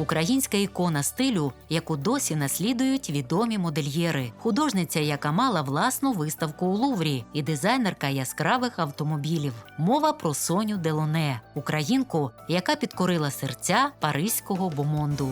українська ікона стилю, яку досі наслідують відомі модельєри, художниця, яка мала власну виставку у Луврі, і дизайнерка яскравих автомобілів. Мова про Соню Делоне, українку, яка підкорила серця паризького бомонду.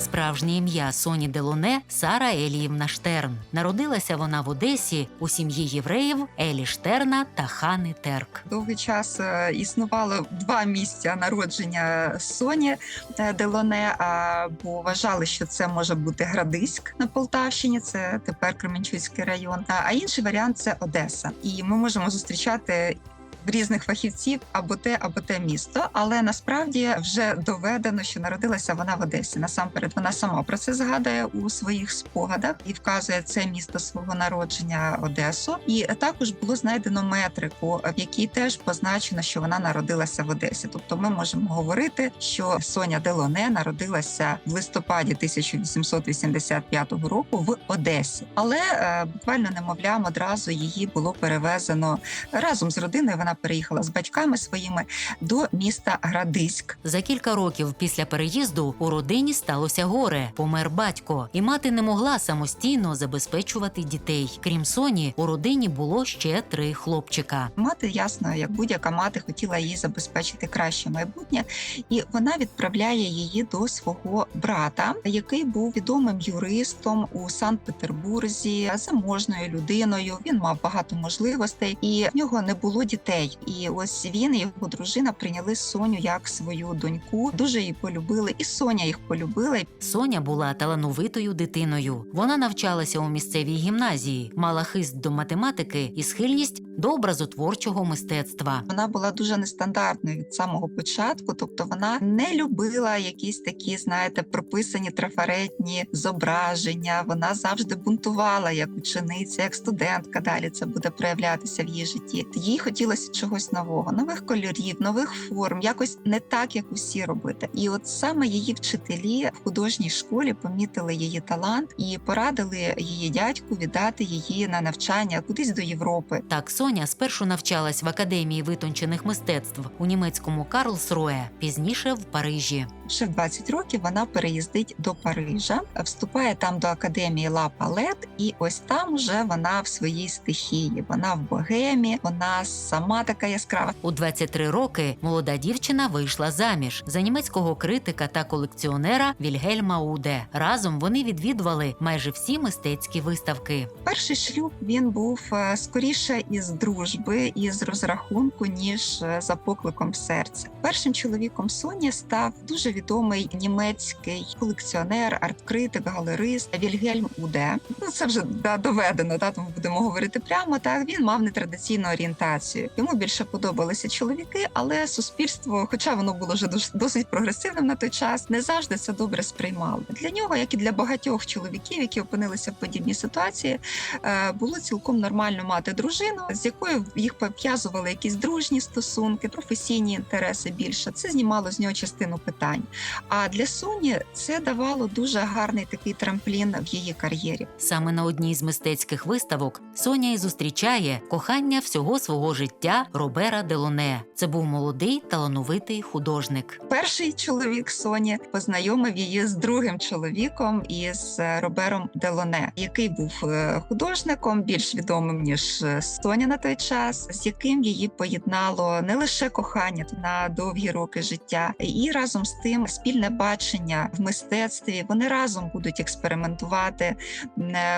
Справжнє ім'я Соні Делоне Сара Еліївна Штерн. Народилася вона в Одесі у сім'ї євреїв Елі Штерна та Хани Терк. Довгий час е, існувало два місця народження Соні е, Делоне, бо вважали, що це може бути Градиськ на Полтавщині, це тепер Кременчуцький район. А інший варіант це Одеса. І ми можемо зустрічати. Різних фахівців або те, або те місто, але насправді вже доведено, що народилася вона в Одесі. Насамперед, вона сама про це згадує у своїх спогадах і вказує це місто свого народження Одесу. І також було знайдено метрику, в якій теж позначено, що вона народилася в Одесі. Тобто, ми можемо говорити, що Соня Делоне народилася в листопаді 1885 року в Одесі, але е, буквально немовлям одразу її було перевезено разом з родиною. Вона переїхала з батьками своїми до міста Градиськ. За кілька років після переїзду у родині сталося горе. Помер батько, і мати не могла самостійно забезпечувати дітей. Крім Соні, у родині було ще три хлопчика. Мати ясно, як будь-яка мати хотіла їй забезпечити краще майбутнє, і вона відправляє її до свого брата, який був відомим юристом у Санкт-Петербурзі, заможною людиною. Він мав багато можливостей, і в нього не було дітей. І ось він і його дружина прийняли Соню як свою доньку. Дуже її полюбили, і Соня їх полюбила. Соня була талановитою дитиною. Вона навчалася у місцевій гімназії, мала хист до математики і схильність до образотворчого мистецтва. Вона була дуже нестандартною від самого початку, тобто вона не любила якісь такі, знаєте, прописані трафаретні зображення. Вона завжди бунтувала як учениця, як студентка. Далі це буде проявлятися в її житті. Їй хотілося чогось нового, нових кольорів, нових форм, якось не так, як усі робити. І от саме її вчителі в художній школі помітили її талант і порадили її дядьку віддати її на навчання кудись до Європи. Так Соня спершу навчалась в академії витончених мистецтв у німецькому Карлсруе, пізніше в Парижі. Ще в 20 років вона переїздить до Парижа, вступає там до академії Ла Палет, і ось там вже вона в своїй стихії. Вона в богемі, вона сама така яскрава. У 23 роки молода дівчина вийшла заміж за німецького критика та колекціонера Вільгельма Уде. Разом вони відвідували майже всі мистецькі виставки. Перший шлюб він був е, скоріше із дружби, із розрахунку, ніж е, за покликом серця. Першим чоловіком Соні став дуже відомий німецький колекціонер, арт-критик, галерист Вільгельм Уде. Ну це вже да, доведено. Да, тому будемо говорити прямо. Так він мав нетрадиційну орієнтацію. Йому більше подобалися чоловіки, але суспільство, хоча воно було вже досить прогресивним на той час, не завжди це добре сприймало. Для нього, як і для багатьох чоловіків, які опинилися в подібній ситуації, е, було цілком нормально мати дружину, з якою їх пов'язували якісь дружні стосунки, професійні інтереси більше. Це знімало з нього частину питань. А для Соні це давало дуже гарний такий трамплін в її кар'єрі. Саме на одній з мистецьких виставок Соня і зустрічає кохання всього свого життя Робера Делоне. Це був молодий талановитий художник. Перший чоловік Соні познайомив її з другим чоловіком із е, Робером Делоне, який був е, художником, більш відомим ніж е, Соня на той час, з яким її поєднало не лише кохання на довгі роки життя, і разом з тим спільне бачення в мистецтві. Вони разом будуть експериментувати.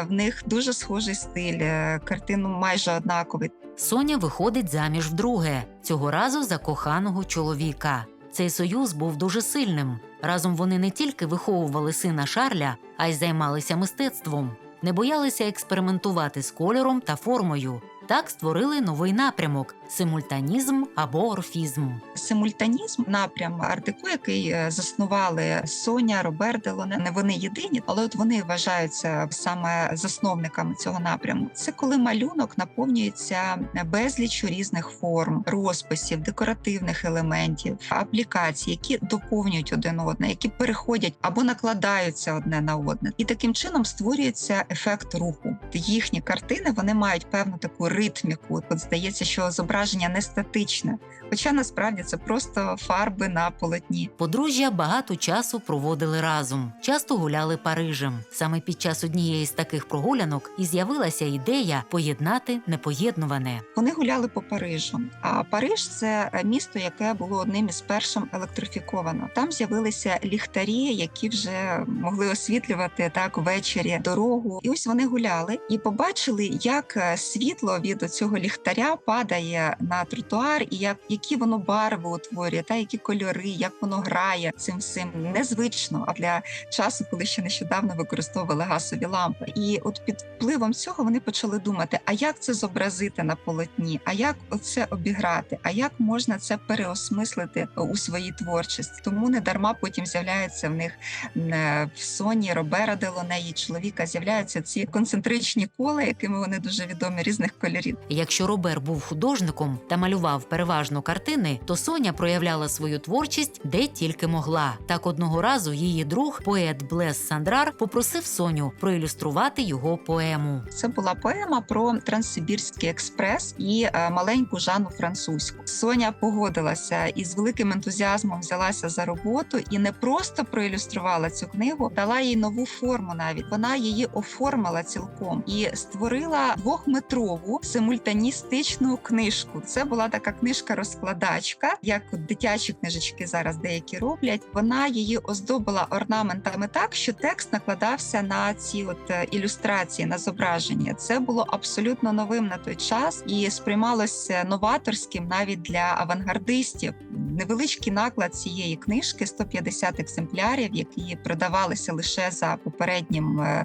В них дуже схожий стиль, картину майже однаковий. Соня виходить заміж вдруге, цього разу за коханого чоловіка. Цей союз був дуже сильним. Разом вони не тільки виховували сина Шарля, а й займалися мистецтвом, не боялися експериментувати з кольором та формою. Так створили новий напрямок симультанізм або орфізм. симультанізм, напрям артику, який е, заснували Соня, Роберт Делоне. Не вони єдині, але от вони вважаються саме засновниками цього напряму. Це коли малюнок наповнюється безліччю різних форм, розписів, декоративних елементів, аплікацій, які доповнюють один одне, які переходять або накладаються одне на одне, і таким чином створюється ефект руху. Їхні картини вони мають певну таку ритміку. От здається, що зображення не статичне, хоча насправді це просто фарби на полотні. Подружжя багато часу проводили разом, часто гуляли Парижем. Саме під час однієї з таких прогулянок і з'явилася ідея поєднати непоєднуване. Вони гуляли по Парижу. А Париж це е, місто, яке було одним із першим електрифіковано. Там з'явилися ліхтарі, які вже могли освітлювати так ввечері дорогу. І ось вони гуляли і побачили, як е, світло від цього ліхтаря падає на тротуар, і як які воно барви утворює, та які кольори, як воно грає цим всім незвично. А для часу, коли ще нещодавно використовували газові лампи. І от під впливом цього вони почали думати: а як це зобразити на полотні? А як це обіграти? А як можна це переосмислити у своїй творчості? Тому не дарма потім з'являються в них е, в соні Робера Делоне, її чоловіка, з'являються ці концентричні кола, якими вони дуже відомі різних кольорів. Якщо Робер був художником та малював переважно картини, то Соня проявляла свою творчість де тільки могла. Так одного разу її друг, поет Блес Сандрар, попросив Соню проілюструвати його поему. Це була поема про Транссибірський експрес і е, маленьку Жанну французьку. Соня погодилася і з великим ентузіазмом взялася за роботу і не просто проілюструвала цю книгу, дала їй нову форму. Навіть вона її оформила цілком і створила двохметрову симультаністичну книжку. Це була така книжка-розкладачка, як дитячі книжечки зараз деякі роблять. Вона її оздобила орнаментами так, що текст накладався на ці от е, ілюстрації, на зображення. Це було абсолютно новим на той час і сприймалося новаторським навіть для авангардистів. Невеличкий наклад цієї книжки 150 екземплярів, які продавалися лише за попереднім е,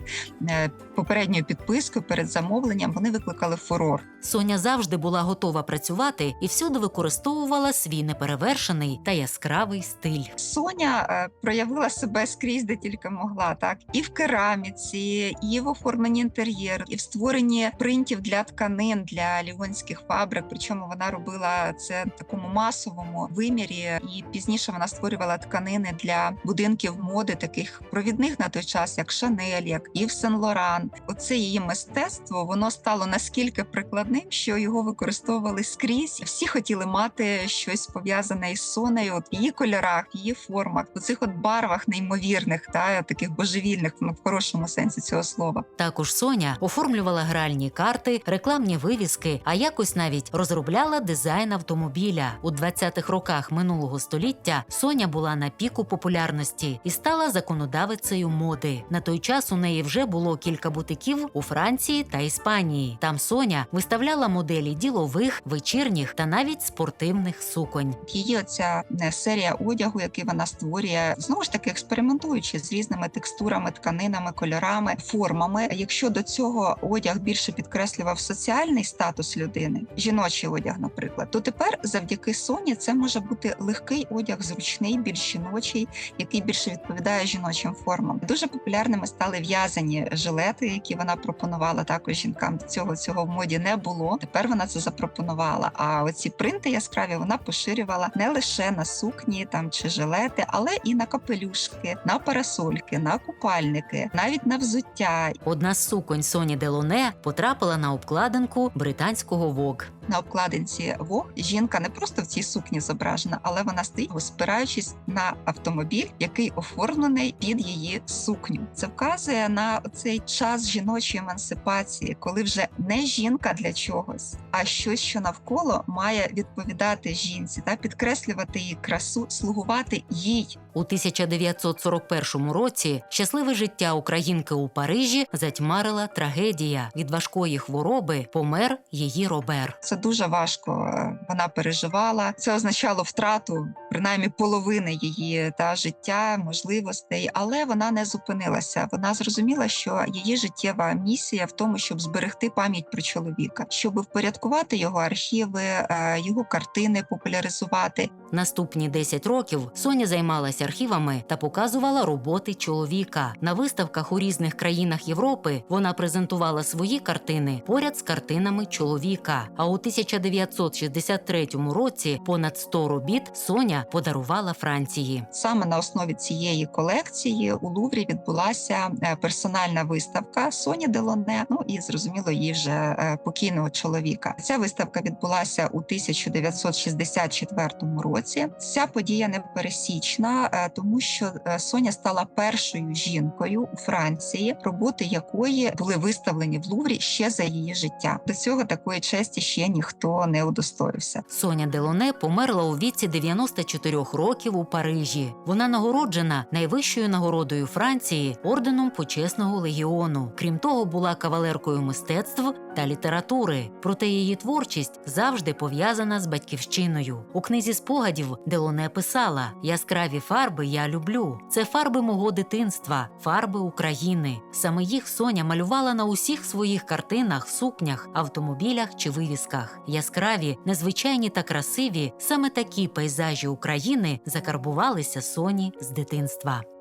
е, попередньою підпискою перед замовленням. Вони викликали фурор. Соня завжди була готова працювати і всюди використовувала свій неперевершений та яскравий стиль. Соня е, проявила себе скрізь, де тільки могла, так і в кераміці, і в оформленні інтер'єру, і в створенні принтів для тканин для ліонських фабрик. Причому вона робила це в такому масовому вимірі, і пізніше вона створювала тканини для будинків моди, таких провідних на той час, як Шанель, як Ів Сен Лоран. Оце її мистецтво воно стало наскільки прикладним, що його використовували скрізь. Всі хотіли мати щось пов'язане із сонею, от в її кольорах, в її формах, у цих от барвах неймовірних, та таких божевільних, ну в хорошому сенсі цього слова. Також Соня оформлювала гральні карти, рекламні вивіски, а якось навіть розробляла дизайн автомобіля. У 20-х роках минулого століття Соня була на піку популярності і стала законодавицею моди. На той час у неї вже було кілька бутиків у Франції та Іспанії. Там Соня виставляла моделі ділових, вечірніх та навіть спортивних суконь. Її оця е, серія одягу, який вона створює, знову ж таки експериментуючи з різними текстурами, тканинами, кольорами, формами. Якщо до цього одяг більше підкреслював соціальний статус людини, жіночий одяг, наприклад, то тепер завдяки Соні це може бути легкий одяг, зручний, більш жіночий, який більше відповідає жіночим формам. Дуже популярними стали в'язані жилети, які вона пропонувала також жінкам. До цього цього в моді не було. Тепер вона це запропонувала. А оці принти яскраві вона поширювала не лише на сукні там чи жилети, але і на капелюшки, на парасольки, на купальники, навіть на взуття. Одна з суконь Соні Делоне потрапила на обкладинку британського Vogue. На обкладинці Вог жінка не просто в цій сукні зображена, але вона стоїть, спираючись на автомобіль, який оформлений під її сукню. Це вказує на цей час жіночої емансипації, коли вже не жінка для чогось, а щось, що навколо має відповідати жінці та підкреслювати її красу, слугувати їй. У 1941 році щасливе життя українки у Парижі затьмарила трагедія. Від важкої хвороби помер її Робер. Це дуже важко. е, Вона переживала. Це означало втрату принаймні половини її та життя, можливостей, але вона не зупинилася. Вона зрозуміла, що її життєва місія в тому, щоб зберегти пам'ять про чоловіка, щоб впорядкувати його архіви, е, його картини популяризувати. Наступні 10 років Соня займалася архівами та показувала роботи чоловіка. На виставках у різних країнах Європи вона презентувала свої картини поряд з картинами чоловіка. А у 1963 році понад 100 робіт Соня подарувала Франції. Саме на основі цієї колекції у Луврі відбулася е, персональна виставка Соні Делоне. Ну і зрозуміло, її вже е, покійного чоловіка. Ця виставка відбулася у 1964 році. Ця подія непересічна, е, тому що е, Соня стала першою жінкою у Франції, роботи якої були виставлені в Луврі ще за її життя. До цього такої честі ще ніхто не удостоївся. Соня Делоне померла у віці 94 років у Парижі. Вона нагороджена найвищою нагородою Франції орденом почесного легіону. Крім того, була кавалеркою мистецтв та літератури. Проте її творчість завжди пов'язана з батьківщиною. У книзі спогадів Делоне писала: яскраві фарби я люблю. Це фарби мого дитинства, фарби України. Саме їх Соня малювала на усіх своїх картинах, сукнях, автомобілях чи вивісках. Яскраві, незвичайні та красиві, саме такі пейзажі України закарбувалися Соні з дитинства.